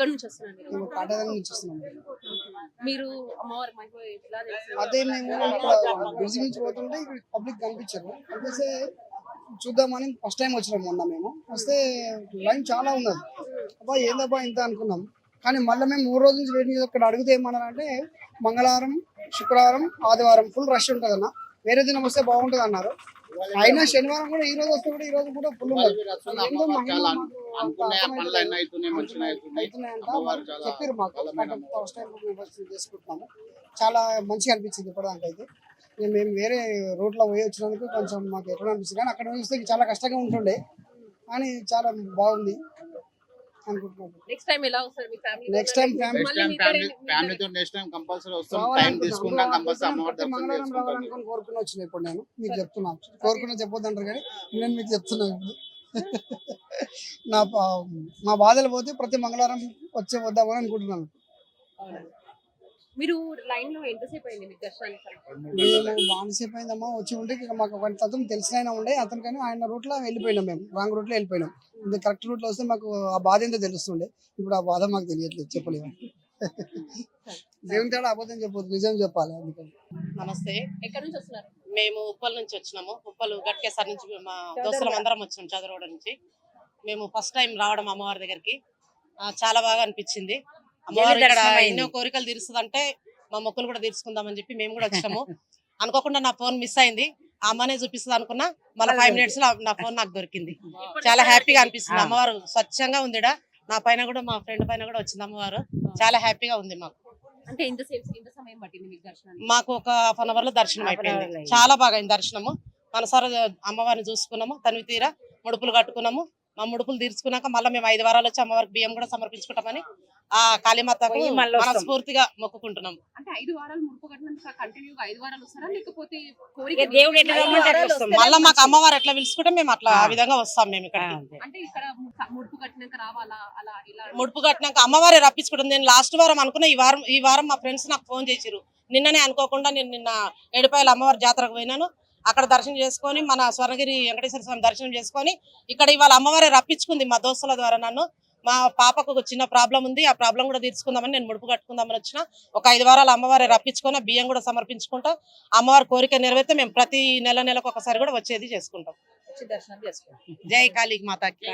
ఎక్కడి నుంచి వస్తున్నారు? మేము నుంచి వస్తున్నాం మీరు అమ్మవారి మహిమ ఎలా తెలుసు అదే మేము బ్రిడ్జ్ నుంచి పోతుంటే ఇక్కడ పబ్లిక్ కనిపించారు కనిపిస్తే చూద్దామని ఫస్ట్ టైం వచ్చినాం మొన్న మేము. వస్తే లైన్ చాలా ఉన్నది. అబ్బా ఏందబ్బా ఇంత అనుకున్నాం. కానీ మళ్ళీ మేము మూడు రోజుల నుంచి వెయిటింగ్ చేసి అక్కడ అడిగితే ఏమన్నారంటే మంగళవారం శుక్రవారం ఆదివారం ఫుల్ రష్ ఉంటుంది అన్న వేరే దినం వస్తే బాగుంటుంది అన్నారు అయినా శనివారం కూడా ఈ రోజు వస్తే కూడా ఈ రోజు కూడా ఫుల్ ఉన్నది ఏందో మహిమ చాలా మాకు అంత అనుకునే అర్థమైతలేదు. పనులు అన్నీ అవుతున్నాయి మంచిగా అవుతున్నాయి అవుతున్నాయంట అమ్మవారు చాలా చెప్పారు మాకు. బలమైన ఫస్ట్ టైం మేము వచ్చి చేసుకుంటున్నాము చాలా మంచిగా అనిపించింది ఇప్పటిదాకా అయితే మేము వేరే రోడ్లో పోయి వచ్చినందుకు కొంచెం మాకు ఎక్కడ అనిపిస్తుంది కానీ అక్కడ చూస్తే చాలా కష్టంగా ఉంటుండే. కానీ చాలా బాగుంది అనుకుంటున్నాను నెక్స్ట్ టైం ఎలా వస్తారు మీ family next time family next time family ఫ్యామిలీతో నెక్స్ట్ టైం కంపల్సరీ వస్తాం. టైం తీసుకున్నాం కంపల్సరీ అమ్మవారి దర్శనం మంగళవారం చేసుకుంటాం రావాలనుకుని కోరుకుని వచ్చిన ఇప్పుడు నేను. మీకు చెప్తున్నాను కోరుకుని చెప్పొద్దంటారు కానీ నేను మీకు చెప్తున్నాను. నా మా బాధలు పోతే ప్రతి మంగళవారం వచ్చే వద్దామని అనుకుంటున్నాను. మీరు లైన్లో ఎంతసేపు అయింది మీకు దర్శనానికి మేము బానిసేపు అయిందమ్మా వచ్చి ఉంటే ఇక మాకు ఒక తత్వం తెలిసిన ఆయన ఉండే అతను కానీ ఆయన రూట్లో వెళ్ళిపోయినాం మేము రాంగ్ రూట్లో వెళ్ళిపోయినాం. ఇది కరెక్ట్ రూట్లో వస్తే మాకు ఆ బాధ ఏంటో తెలుస్తుండే ఇప్పుడు ఆ బాధ మాకు తెలియట్లేదు చెప్పలేము. దేవుని తేడా అబద్ధం చెప్పొద్దు నిజం చెప్పాలి అందుకని. నమస్తే. ఎక్కడి నుంచి వస్తున్నారు? మేము ఉప్పల్ నుంచి వచ్చినాము. ఉప్పల్ గట్కేసారి నుంచి మా దోస్తులం అందరం వచ్చినాం చదరోడ నుంచి. మేము ఫస్ట్ టైం రావడం అమ్మవారి దగ్గరికి. చాలా బాగా అనిపించింది. అమ్మవారు ఇక్కడ ఎన్నో కోరికలు తీరుస్తుందంటే మా మొక్కులు కూడా తీర్చుకుందామని చెప్పి మేము కూడా వచ్చినాము అనుకోకుండా నా ఫోన్ మిస్ అయింది. ఆ అమ్మనే చూపిస్తుంది అనుకున్నా మళ్ళీ ఫైవ్ మినిట్స్లో నా ఫోన్ నాకు దొరికింది. చాలా హ్యాపీగా అనిపిస్తుంది. అమ్మవారు స్వచ్ఛంగా ఉందిడా? నా పైన కూడా మా ఫ్రెండ్ పైన కూడా వచ్చింది అమ్మవారు. చాలా హ్యాపీగా ఉంది మాకు. అంటే మీకు ఒక హాఫ్ అన్ అవర్లో దర్శనం అయిపోయింది. చాలా బాగా అయింది దర్శనము. మనసారా అమ్మవారిని చూసుకున్నాము. తనివి తీరా ముడుపులు కట్టుకున్నాము. మా ముడుపులు తీర్చుకున్నాక మళ్ళీ మేము ఐదు వారాలు వచ్చి అమ్మవారికి బియ్యం కూడా సమర్పించుకుంటామని ఆ కాళీమాతకు మనస్ఫూర్తిగా మొక్కుకుంటున్నాం. అంటే ఐదు వారాలు ముడుపు కట్టినందుకు కంటిన్యూగా ఐదు వారాలు వస్తారా? లేకపోతే కోరిక దేవుడు ఎట్లా ఐదు రమ్మంటే వారాలు అట్లా వస్తాం. వస్తారా? మళ్ళీ మాకు అమ్మవారు ఎట్లా పిలుచుకుంటే మేము అట్లా ఆ. విధంగా వస్తాం మేము ఇక్కడ అంటే ఇక్కడ ము- ముడుపు కట్టినాక రావాలా? అలా ఇలా? ముడుపు కట్టినాక అమ్మవారే రప్పించుకుంటుంది. నేను లాస్ట్ వారం అనుకున్నా ఈ వారం ఈ వారం మా ఫ్రెండ్స్ నాకు ఫోన్ చేసిరు నిన్ననే అనుకోకుండా నేను నిన్న ఏడుపాయల అమ్మవారి జాతరకు పోయినాను. అక్కడ దర్శనం చేసుకొని మన స్వర్ణగిరి వెంకటేశ్వర స్వామి దర్శనం చేసుకొని ఇక్కడ ఇవాళ అమ్మవారే రప్పించుకుంది మా దోస్తుల ద్వారా నన్ను. మా పాపకు ఒక చిన్న ప్రాబ్లం ఉంది. ఆ ప్రాబ్లం కూడా తీర్చుకుందామని నేను ముడుపు కట్టుకుందామని వచ్చిన. ఒక ఐదు వారాలు అమ్మవారి రప్పించుకొని బియ్యం కూడా సమర్పించుకుంటా. అమ్మవారి కోరిక నెరవేరితే మేము ప్రతి నెల నెలకు ఒకసారి కూడా వచ్చేది చేసుకుంటాం. దర్శనం చేసుకో జై కాళీ మాతాకి.